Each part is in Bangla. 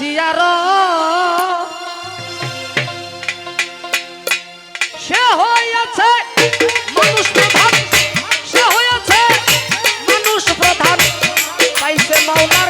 জিয়ার। সে হয়েছে মানুষ প্রধান। সে হয়েছে মানুষ প্রধান। পাইছে মাওলার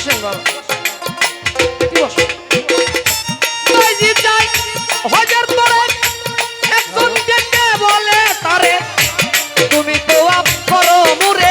বসেন বাবা। কি বসেন বলে তুমি তো আপ করো মুরে।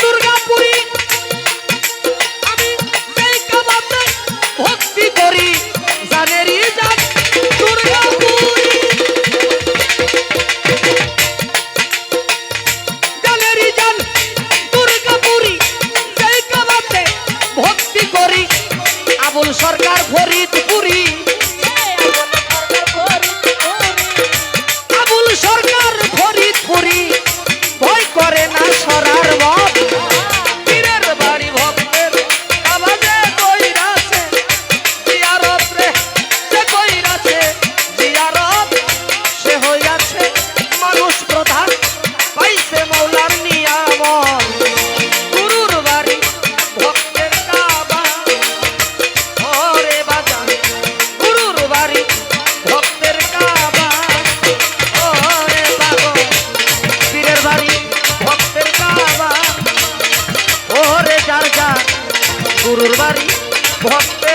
துர்கா গুরুর বাড়ি ভক্ত